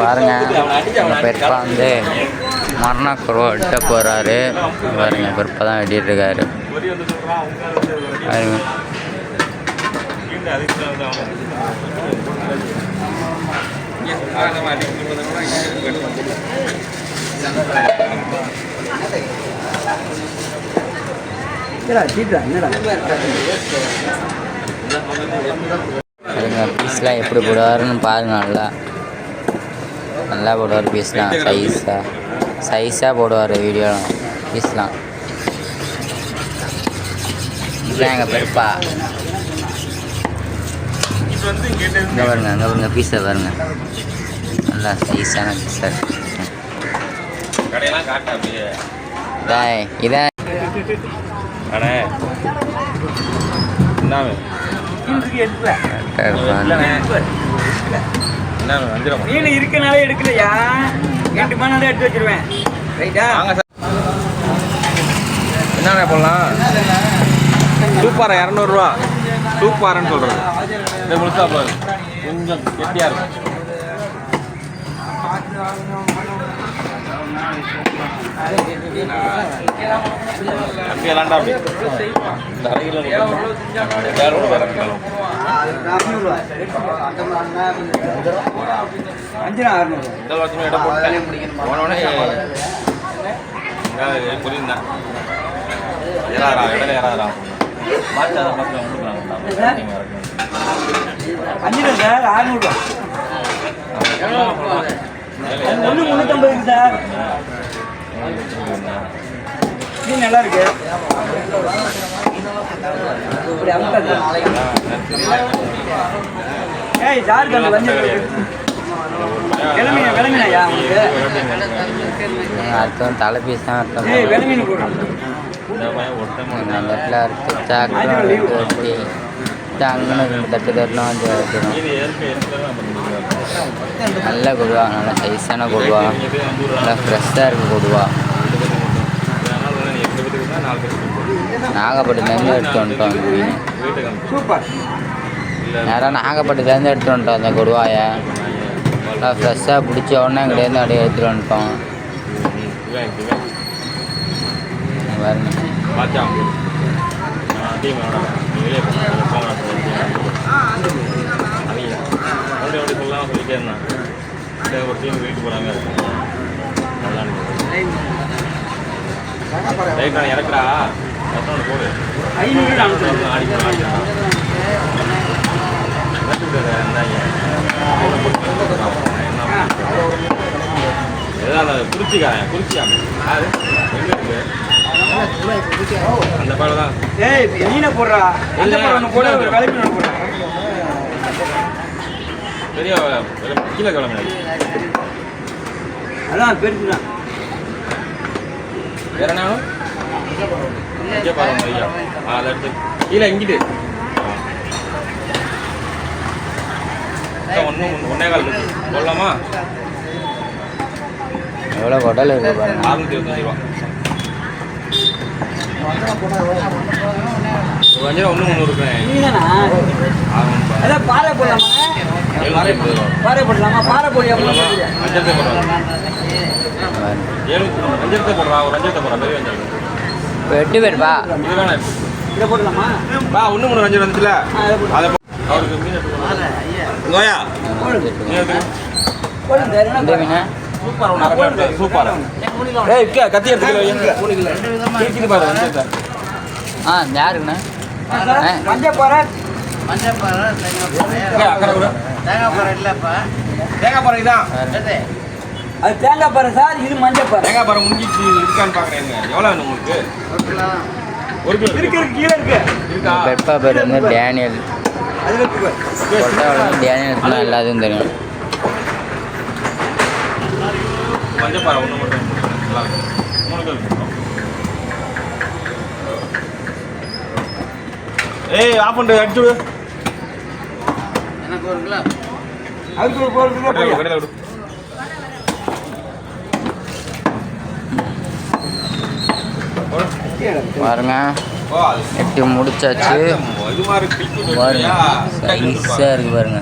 பாருங்க பெருப்பா வந்து மரணக்குறவை வெட்ட போகிறாரு பாருங்க பெருப்பா தான் வெட்டிட்டு இருக்காரு பாருங்க. பாருங்க பீஸ்லாம் எப்படி போடுவாருன்னு பாருங்க நல்லா. நல்லா போடுவார் பீஸ்லாம் சைஸாக சைஸாக போடுவார் வீடியோ பீஸ்லாம் இதுதான் எங்கள் பெருப்பா? இங்கே பாருங்க அங்கே பாருங்க பீஸை பாருங்க. நல்லா சைஸான பீஸாக அப்படியே. இதான் இதான். அண்ணே என்னமே வஞ்சிரம் மீன் இருக்கனாலே எடுக்கலையா? ரெண்டு மணி நேரம் எடுத்து வச்சிருவேன். ரைட்டா? வாங்க சார். என்னண்ணே போடலாம்? சூப்பாரா இரநூறுவா. சூப்பாரன்னு சொல்கிறது இந்த முழுசா பாரு கொஞ்சம் கெட்டியாக இருக்கும். அப்படி. விளாண்டா அப்படி இந்த அரை கிலோ வேற வேற அஞ்சு அறுநூறு இந்த வருஷமே இடம் போட்டேன் போனோடனே புரியுந்தேன் ஏறாரா இடம் ஏறாரா மாற்றாத கொடுக்குறாங்க அஞ்சு சார் அறுநூறுவா ஒன்று முந்நூற்றம்பது சார் நல்லா இருக்கு இப்படி அமுக்காது. ஏய் அந்த வஞ்சம் விளமீன் விளமீனாயா உங்களுக்கு அர்த்தம் தலை பீஸ் தான் அர்த்தம். ஏய் விளமீன் போடுறோம் நெட்டில் அறுத்து அங்கே ரெண்டு தட்டு தட்டலாம் வந்து ஏற்க ஏற்க நல்ல கொடுவா நல்ல சைஸான கொடுவா நல்லா ஃப்ரெஷ்ஷாக இருக்க கொடுவா எட்டு பேருக்கு தான் நாலு பேருக்கு நாகப்பட்டினத்துலேருந்து எடுத்து வந்துட்டோம் சூப்பர் நேராக நாகப்பட்டினத்துலேருந்து எடுத்து வந்துட்டோம் அந்த கொடுவாயை. நல்லா ஃப்ரெஷ்ஷாக பிடிச்ச உடனே எங்கிட்டேருந்து அப்படியே எடுத்துகிட்டு வந்துட்டோம். ஒரு டீம் வீட்டுக்கு போகிறாங்க இறக்குறா ஐநூறு நானூறு ஆடி ஆடி குறிச்சிக்காரன் குறிச்சிக்காரன் யாரு எங்க இருக்கு அந்த பாடம் தான் ஏய் மீனை போடுறா அந்த பழம் ஒன்று போட ஒரு விளமீன் ஒன்று போடுறா பெரிய கீழே கிளம்பி அதான் பெருசு தான் வேற என்ன இங்கே பாருங்க ஐயா. ஆ அதை எடுத்து கீழே இங்கிட்டு. ஒன்று ஒன்னே கால் இருக்கு. சொல்லலாமா எவ்வளோ குடல் இருக்கு பாருங்க. அறுநூத்தி இருபத்தஞ்சு ரூபா. ஒரு அஞ்சு ரூபா ஒன்று இருக்கேன் பாறை போடலாமா? பாறை போடலாமா? பாறை போடியா போடலாமா அஞ்சரத்தை போடுறா பாருங்க. எழுநூத்தி அஞ்சரத்தை போடுறா ஒரு பெரிய இப்போ எட்டு பேர்ப்பா இது போடலாமா பா ஒன்று மூணு அஞ்சு வந்துச்சுல. அதை அவருக்கு மீன் கோயா சூப்பர். சூப்பர். ஏய் இக்கா கத்தி பாரு ஆ யாருங்கண்ணா சார், மஞ்சள் பாறை. இக்கா, அக்கறை விடு தேங்காய் பாறை. அது தேங்காய் பாறை சார் இது மஞ்சள் பாறை தேங்காய் பாறை முடிஞ்சிச்சு இருக்கான்னு பார்க்குறேங்க எவ்வளோ வேணும் உங்களுக்கு? ஒரு கிலோ இருக்கு. இருக்கு கீழே இருக்கு. இருக்கா? பெப்பா பேர் வந்து டேனியல். அது இருக்கு பாரு. கொட்டாவில் டேனியல் தான் எல்லாத்தையும் தெரியும். மஞ்சள் பாறை ஒன்று மட்டும் நல்லா இருக்கு. மூணு கிலோ இருக்கு. ஏய் ஆஃப் பண்ணிட்டு அடிச்சு விடு. அதுக்கு ஒரு கடையில் விடு பாருங்க. எட்டு முடிச்சாச்சு? பாருங்க? சைஸாக இருக்கு பாருங்க.